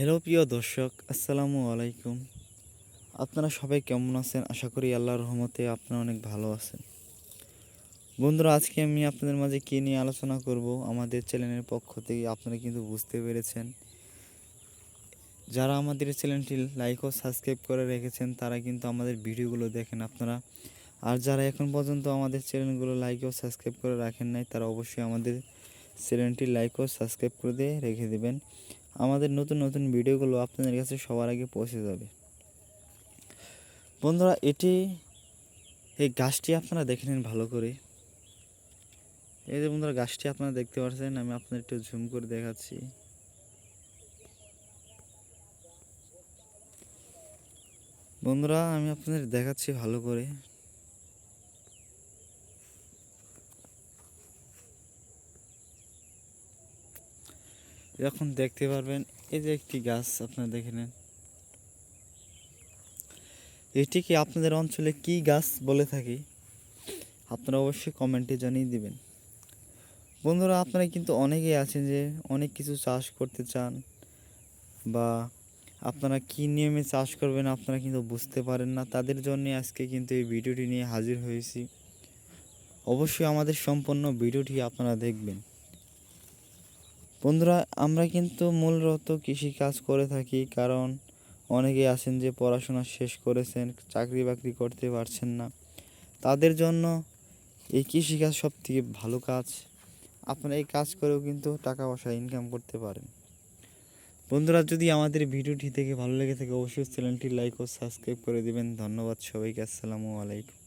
Hello প্রিয় দর্শক, আসসালামু আলাইকুম। আপনারা সবাই কেমন আছেন? আশা করি আল্লাহর রহমতে আপনারা অনেক ভালো আছেন। বন্ধুরা, আজকে আমি আপনাদের মাঝে কী নিয়ে আলোচনা করব? আমাদের চ্যানেলের পক্ষ থেকে আপনারা কিন্তু বুঝতে পেরেছেন। যারা আমাদের চ্যানেলটি লাইক ও সাবস্ক্রাইব করে রেখেছেন, তারা কিন্তু আমাদের ভিডিওগুলো দেখেন আপনারা। আর যারা এখন পর্যন্ত আমাদের চ্যানেলগুলো লাইক ও সাবস্ক্রাইব করে রাখেন নাই, তারা অবশ্যই আমাদের চ্যানেলটি লাইক ও সাবস্ক্রাইব করে দিয়ে রেখে দেবেন। আমাদের নতুন নতুন ভিডিওগুলো আপনাদের কাছে সবার আগে পৌঁছে যাবে। বন্ধুরা, এটি এই গাছটি আপনারা দেখে নিন ভালো করে। এই যে বন্ধুরা, গাছটি আপনারা দেখতে পাচ্ছেন, আমি আপনাদের একটু ঝুম করে দেখাচ্ছি। বন্ধুরা, আমি আপনাদের দেখাচ্ছি ভালো করে। এখন দেখতে পারবেন, এই যে একটি গাছ, আপনারা দেখে নেন। এটিকে আপনাদের অঞ্চলে কি গাছ বলে থাকি? আপনারা অবশ্যই কমেন্টে জানিয়ে দিবেন। বন্ধুরা, আপনারা কিন্তু অনেকেই আছেন যে অনেক কিছু চাষ করতে চান বা আপনারা কি নিয়মে চাষ করবেন আপনারা কিন্তু বুঝতে পারেন না। তাদের জন্য আজকে কিন্তু এই ভিডিওটি নিয়ে হাজির হয়েছি। অবশ্যই আমাদের সম্পূর্ণ ভিডিওটি আপনারা দেখবেন। বন্ধুরা, আমরা কিন্তু মূলত কৃষি কাজ করে থাকি, কারণ অনেকে আছেন যে পড়াশোনা শেষ করেছেন, চাকরি বাকরি করতে পারছেন না। তাদের জন্য এই কৃষিকাজ সব থেকে ভালো কাজ। আপনারা এই কাজ করেও কিন্তু টাকা পয়সা ইনকাম করতে পারেন। বন্ধুরা, যদি আমাদের ভিডিওটি থেকে ভালো লেগে থাকে, অবশ্যই চ্যানেলটি লাইক ও সাবস্ক্রাইব করে দিবেন। ধন্যবাদ সবাইকে, আসসালামু আলাইকুম।